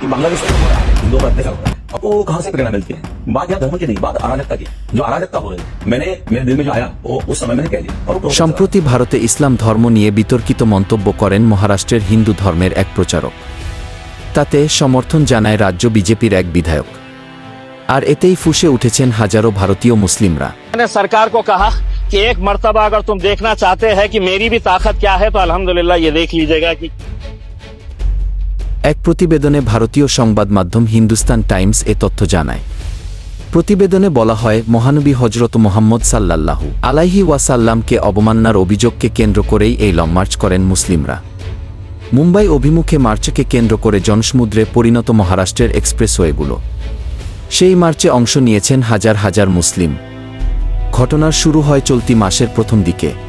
कि बांग्लादेश में हो रहा है हिंदुओं पर अत्याचार हो रहा है आपको कहां से प्रेरणा मिलती है बात यहाँ धर्म की नहीं बात अराजकता की जो अराजकता हो रही है मैंने मेरे दिल में जो आया वो उस समय मैंने कह दिया और वो प्रोसेस সম্প্রতি ভারতে ইসলাম ধর্ম নিয়ে বিতর্কিত মন্তব্য করেন মহারাষ্ট্রের হিন্দু ধর্মের এক প্রচারক তাতে সমর্থন জানায় রাজ্য বিজেপির এক বিধায়ক আর এতেই ফুসে উঠেছেন হাজারো ভারতীয় মুসলিমরা मैंने सरकार को कहा कि एक मर्तबा अगर तुम देखना चाहते हैं कि मेरी भी ताकत क्या है तो अल्हम्दुलिल्लाह ये देख लीजिएगा कि এক প্রতিবেদনে ভারতীয় সংবাদ মাধ্যম হিন্দুস্তান টাইমস এ তথ্য জানায়। প্রতিবেদনে বলা হয়, মহানবী হজরত মোহাম্মদ সাল্লাল্লাহু আলাইহি ওয়াসাল্লামকে অবমাননার অভিযোগকে কেন্দ্র করেই এই লং মার্চ করেন মুসলিমরা। মুম্বাই অভিমুখে মার্চকে কেন্দ্র করে জনসমুদ্রে পরিণত মহারাষ্ট্রের এক্সপ্রেসওয়েগুলো। সেই মার্চে অংশ নিয়েছেন হাজার হাজার মুসলিম। ঘটনার শুরু হয় চলতি মাসের প্রথম দিকে।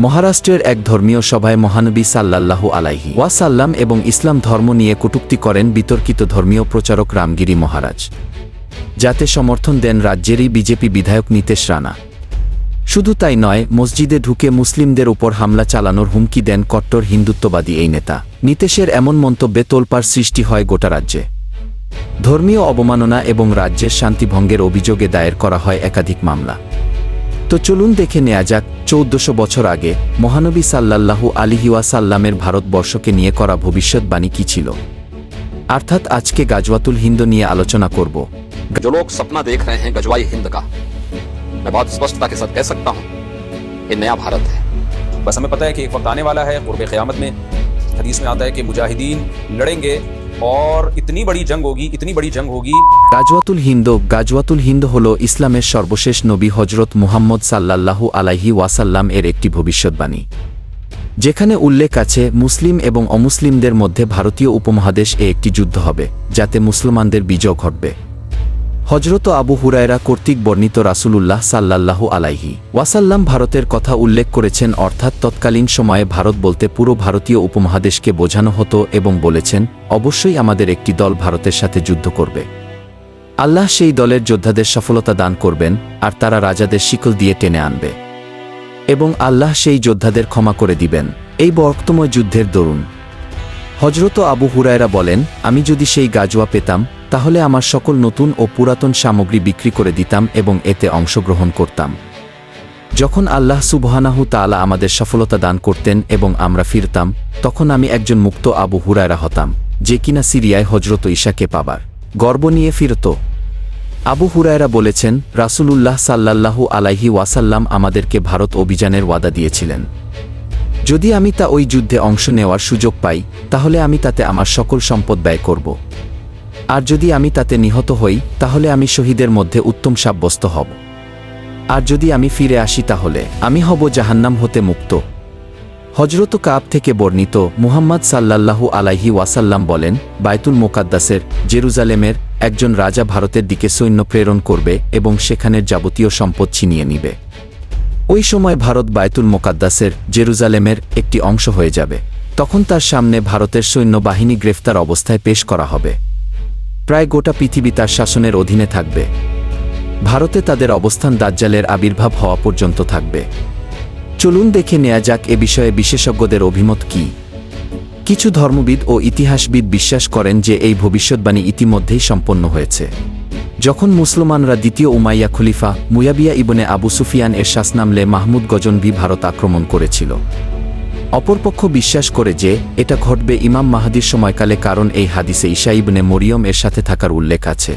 মহারাষ্ট্রের এক ধর্মীয় সভায় মহানবী সাল্লাল্লাহু আলাইহি ওয়াসাল্লাম এবং ইসলাম ধর্ম নিয়ে কটূক্তি করেন বিতর্কিত ধর্মীয় প্রচারক রামগিরি মহারাজ। যাতে সমর্থন দেন রাজ্যেরই বিজেপি বিধায়ক নীতেশ রানা। শুধু তাই নয়, মসজিদে ঢুকে মুসলিমদের উপর হামলা চালানোর হুমকি দেন কট্টর হিন্দুত্ববাদী এই নেতা। নীতেশের এমন মন্তব্যে তোলপাড় সৃষ্টি হয় গোটা রাজ্যে। ধর্মীয় অবমাননা এবং রাজ্যের শান্তিভঙ্গের অভিযোগে দায়ের করা হয় একাধিক মামলা। তো চলুন দেখে নেয়া যাক চৌদ্দশো বছর আগে মহানবী সাল্লাল্লাহু আলিহিওয়া সাল্লামের ভারতবর্ষকে নিয়ে করা ভবিষ্যৎবাণী কি ছিল অর্থাৎ আজকে গাজওয়াতুল হিন্দ নিয়ে আলোচনা করব जो लोग सपना देख रहे हैं गजवाई हिंद का मैं बहुत स्पष्टता के साथ कह सकता हूं ये नया भारत है बस हमें पता है कि एक वक्त आने वाला है कुर्ब क़यामत में हदीस में आता है कि मुजाहिदीन लड़ेंगे और इतनी बड़ी जंग होगी इतनी बड़ी जंग होगी গাজওয়াতুল হিন্দ গাজওয়াতুল হিন্দ হল ইসলামের সর্বশেষ নবী হজরত মুহাম্মদ সাল্লাল্লাহু আলাইহি ওয়াসাল্লাম এর একটি ভবিষ্যৎবাণী যেখানে উল্লেখ আছে মুসলিম এবং অমুসলিমদের মধ্যে ভারতীয় উপমহাদেশ এ একটি যুদ্ধ হবে যাতে মুসলমানদের বিজয় ঘটবে হজরত আবু হুরায়রা কর্তৃক বর্ণিত রাসূলুল্লাহ সাল্লাল্লাহু আলাইহি ওয়াসাল্লাম ভারতের কথা উল্লেখ করেছেন, অর্থাৎ তৎকালীন সময়ে ভারত বলতে পুরো ভারতীয় উপমহাদেশকে বোঝানো হতো এবং বলেছেন, অবশ্যই আমাদের একটি দল ভারতের সাথে যুদ্ধ করবে। আল্লাহ সেই দলের যোদ্ধাদের সফলতা দান করবেন, আর তারা রাজাদের শিকল দিয়ে টেনে আনবে। এবং আল্লাহ সেই যোদ্ধাদের ক্ষমা করে দিবেন। এই বর্তময় যুদ্ধের দরুন। হজরত আবু হুরায়রা বলেন, আমি যদি সেই গাজোয়া পেতাম তাহলে আমার সকল নতুন ও পুরাতন সামগ্রী বিক্রি করে দিতাম এবং এতে অংশগ্রহণ করতাম। যখন আল্লাহ সুবহানাহু তাআলা আমাদের সফলতা দান করতেন এবং আমরা ফিরতাম, তখন আমি একজন মুক্ত আবু হুরায়রা হতাম, যে কিনা সিরিয়ায় হজরত ঈশাকে পাবার গর্ব নিয়ে ফিরত। আবু হুরায়রা বলেছেন, রাসূলুল্লাহ সাল্লাল্লাহু আলাইহি ওয়াসাল্লাম আমাদেরকে ভারত অভিযানের ওয়াদা দিয়েছিলেন। যদি আমি তা ওই যুদ্ধে অংশ নেওয়ার সুযোগ পাই, তাহলে আমি তাতে আমার সকল সম্পদ ব্যয় করব। আর যদি আমি তাতে নিহত হই, তাহলে আমি শহীদের মধ্যে উত্তম সাব্যস্ত হব। আর যদি আমি ফিরে আসি, তাহলে আমি হব জাহান্নাম হতে মুক্ত। হজরত কাব থেকে বর্ণিত মুহাম্মদ সাল্লাল্লাহু আলাইহি ওয়াসাল্লাম বলেন বায়তুল মোকাদ্দাসের, জেরুজালেমের, একজন রাজা ভারতের দিকে সৈন্য প্রেরণ করবে এবং সেখানের যাবতীয় সম্পদ ছিনিয়ে নিবে। ওই সময় ভারত বায়তুল মোকাদ্দাসের, জেরুজালেমের একটি অংশ হয়ে যাবে। তখন তার সামনে ভারতের সৈন্যবাহিনী গ্রেফতার অবস্থায় পেশ করা হবে। প্রায় গোটা পৃথিবী তার শাসনের অধীনে থাকবে। ভারতে তাদের অবস্থান দাজ্জালের আবির্ভাব হওয়া পর্যন্ত থাকবে। চলুন দেখে নেয়া যাক এ বিষয়ে বিশেষজ্ঞদের অভিমত কি। কিছু ধর্মবিদ ও ইতিহাসবিদ বিশ্বাস করেন যে এই ভবিষ্যৎবাণী ইতিমধ্যেই সম্পন্ন হয়েছে। যখন মুসলমানরা দ্বিতীয় উমাইয়া খলিফা মুয়াবিয়া ইবনে আবু সুফিয়ান এর শাসনামলে মাহমুদ গজনভি ভারত আক্রমণ করেছিল অপরপক্ষ বিশ্বাস করে যে, এটা ঘটবে ইমাম মাহাদির সময়কালে কারণ এই হাদিসে ঈশা ইবনে মরিয়ম এর সাথে থাকার উল্লেখ আছে।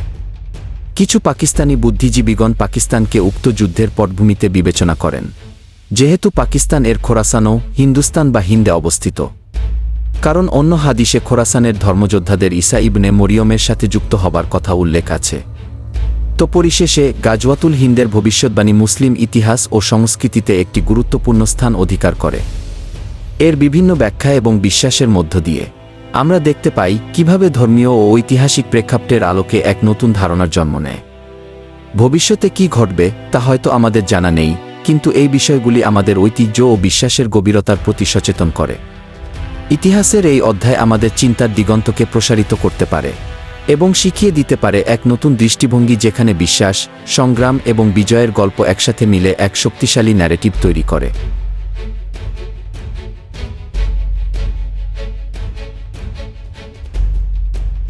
কিছু পাকিস্তানি বুদ্ধিজীবীগণ পাকিস্তানকে উক্ত যুদ্ধের পটভূমিতে বিবেচনা করেন। যেহেতু পাকিস্তান এর খোরাসানও হিন্দুস্তান বা হিন্দে অবস্থিত। কারণ অন্য হাদিসে খোরাসানের ধর্মযোদ্ধাদের ঈসা ইবনে মরিয়মের সাথে যুক্ত হবার কথা উল্লেখ আছে। তো পরিশেষে, গাজওয়াতুল হিন্দের ভবিষ্যৎবাণী মুসলিম ইতিহাস ও সংস্কৃতিতে একটি গুরুত্বপূর্ণ স্থান অধিকার করে। এর বিভিন্ন ব্যাখ্যা এবং বিশ্বাসের মধ্য দিয়ে। আমরা দেখতে পাই কীভাবে ধর্মীয় ও ঐতিহাসিক প্রেক্ষাপটের আলোকে এক নতুন ধারণার জন্ম নেয়। ভবিষ্যতে কি ঘটবে, তা হয়তো আমাদের জানা নেই, কিন্তু এই বিষয়গুলি আমাদের ঐতিহ্য ও বিশ্বাসের গভীরতার প্রতি সচেতন করে। ইতিহাসের এই অধ্যায় আমাদের চিন্তার দিগন্তকে প্রসারিত করতে পারে এবং শিখিয়ে দিতে পারে এক নতুন দৃষ্টিভঙ্গি যেখানে বিশ্বাস, সংগ্রাম এবং বিজয়ের গল্প একসাথে মিলে এক শক্তিশালী ন্যারেটিভ তৈরি করে।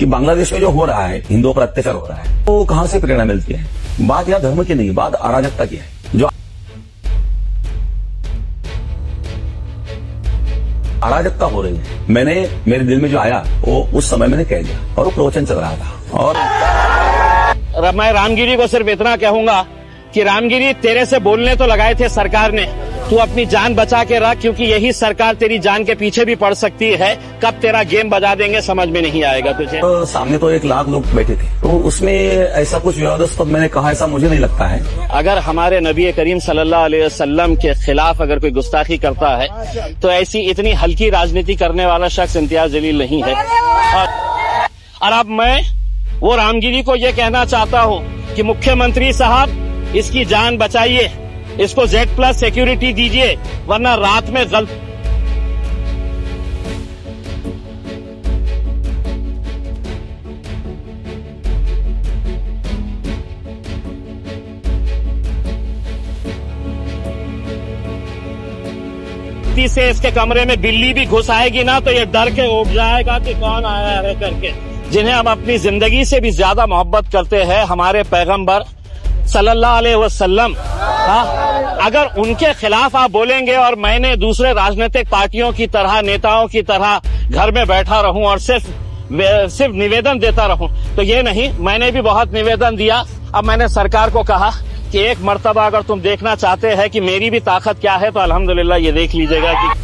कि बांग्लादेश में जो हो रहा है, हिंदुओं पर अत्याचार हो रहा है, वो तो कहाँ से प्रेरणा मिलती है? बात यहाँ धर्म की नहीं बात अराजकता की है। जो अराजकता हो रही है, मैंने, मेरे दिल में जो आया, वो उस समय मैंने कह दिया और वो प्रवचन चल रहा था। और मैं रामगिरी को सिर्फ़ इतना कहूँगा कि रामगिरी तेरे से बोलने तो लगाए थे सरकार ने तू अपनी जान बचा के रख क्योंकि यही सरकार तेरी जान के पीछे भी पड़ सकती है। कब तेरा गेम बजा देंगे समझ में नहीं आएगा तुझे। तो सामने तो एक लाख लोग बैठे थे। तो उसमें ऐसा कुछ विवादास्पद मैंने कहा ऐसा मुझे नहीं लगता है। अगर हमारे नबी करीम सल्लल्लाहु अलैहि वसल्लम के खिलाफ अगर कोई गुस्ताखी करता है तो ऐसी इतनी हल्की राजनीति करने वाला शख्स इम्तियाज़ जलील नहीं है। और, और अब मैं वो रामगिरी को ये कहना चाहता हूँ कि मुख्यमंत्री साहब इसकी जान बचाइए। इसको जेड प्लस सिक्योरिटी दीजिए, वरना रात में गलत से इसके कमरे में बिल्ली भी घुस आएगी ना तो ये डर के उठ जाएगा कि कौन आया है करके। जिन्हें हम अपनी ज़िंदगी से भी ज़्यादा मोहब्बत करते हैं, हमारे पैगंबर सल्लल्लाहु अलैहि वसल्लम। हाँ, अगर उनके खिलाफ आप बोलेंगे और मैंने दूसरे राजनीतिक पार्टियों की तरह नेताओं की तरह घर में बैठा रहूँ और सिर्फ़ सिर्फ़ निवेदन देता रहूँ तो ये नहीं मैंने भी बहुत निवेदन दिया। अब मैंने सरकार को कहा कि एक मरतबा अगर तुम देखना चाहते हैं कि मेरी भी ताकत क्या है तो अल्हम्दुलिल्लाह ये देख लीजिएगा कि